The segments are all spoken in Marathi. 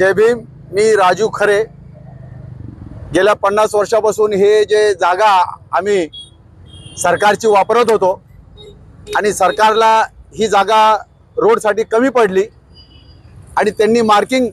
जय भीम मी राजू खरे. गेल्या पन्नास वर्षापासून हे जे जागा आम्ही सरकारची वापरत होतो आणि सरकारला ही जागा रोडसाठी कमी पडली आणि त्यांनी मार्किंग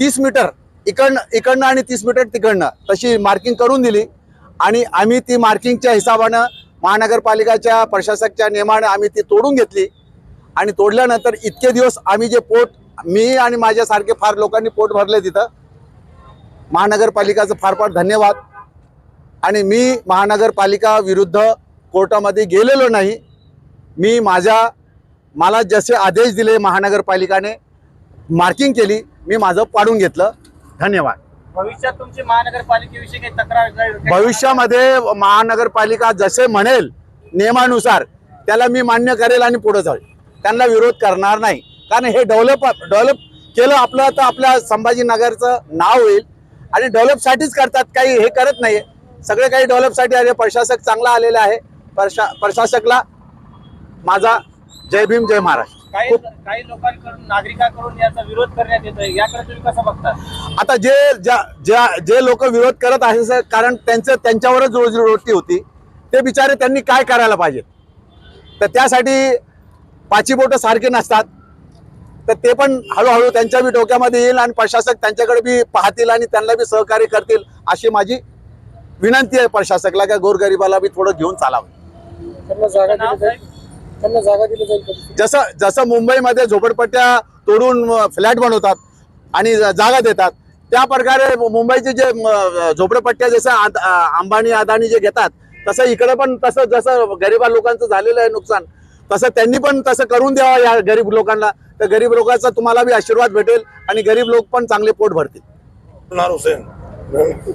तीस मीटर इकडनं इकडनं आणि तीस मीटर तिकडनं तशी मार्किंग करून दिली आणि आम्ही ती मार्किंगच्या हिसाबानं महानगरपालिकाच्या प्रशासकच्या नियमानं आम्ही ती तोडून घेतली. आणि तोडल्यानंतर इतके दिवस आम्ही जे पोट मी आणि माझ्यासारखे फार लोकांनी पोट भरले तिथं. महानगरपालिकाचं फार फार धन्यवाद. आणि मी महानगरपालिका विरुद्ध कोर्टामध्ये गेलेलो नाही. मी माझ्या मला जसे आदेश दिले महानगरपालिकाने मार्किंग केली मी माझं पाडून घेतलं. धन्यवाद. भविष्यात तुमची महानगरपालिकेविषयी काही तक्रार भविष्यामध्ये महानगरपालिका जसे म्हणेल नियमानुसार त्याला मी मान्य करेल आणि पुढे जाईल. त्यांना विरोध करणार नाही. कारण हे डेव्हलप डेव्हलप केलं आपलं तर आपल्या संभाजीनगरचं नाव होईल. आणि डेव्हलपसाठीच करतात. काही हे करत नाही सगळे काही डेव्हलपसाठी आले. प्रशासक चांगला आलेला आहे. प्रशा प्रशासकला माझा जय भीम जय महाराष्ट्र. काही काही लोकांकडून नागरिकांकडून याचा विरोध करण्यात येतोय. याकडे तुम्ही कसं बघता? आता जे ज्या ज्या जे लोक विरोध करत आहेत सर, कारण त्यांचं त्यांच्यावरच रोजीरोटी होती. ते बिचारे त्यांनी काय करायला पाहिजे तर त्यासाठी पाची बोटं सारखे नसतात. तर ते पण हळूहळू त्यांच्या बी डोक्यामध्ये येईल आणि प्रशासक त्यांच्याकडे बी पाहतील आणि त्यांना बी सहकार्य करतील अशी माझी विनंती आहे प्रशासकला का गोरगरिबाला बी थोडं घेऊन चालावं. त्यांना जागा दिली जाईल? जसं जसं मुंबईमध्ये झोपडपट्ट्या तोडून फ्लॅट बनवतात आणि जागा देतात त्या प्रकारे मुंबईचे जे झोपडपट्ट्या जसं अंबानी अदानी जे घेतात तसं इकडे पण तसं जसं गरीबा लोकांचं झालेलं आहे नुकसान तसं त्यांनी पण तसं करून द्यावा या गरीब लोकांना. तर गरीब लोकांचा तुम्हाला बी आशीर्वाद भेटेल आणि गरीब लोक पण चांगले पोट भरतील. हुसेन.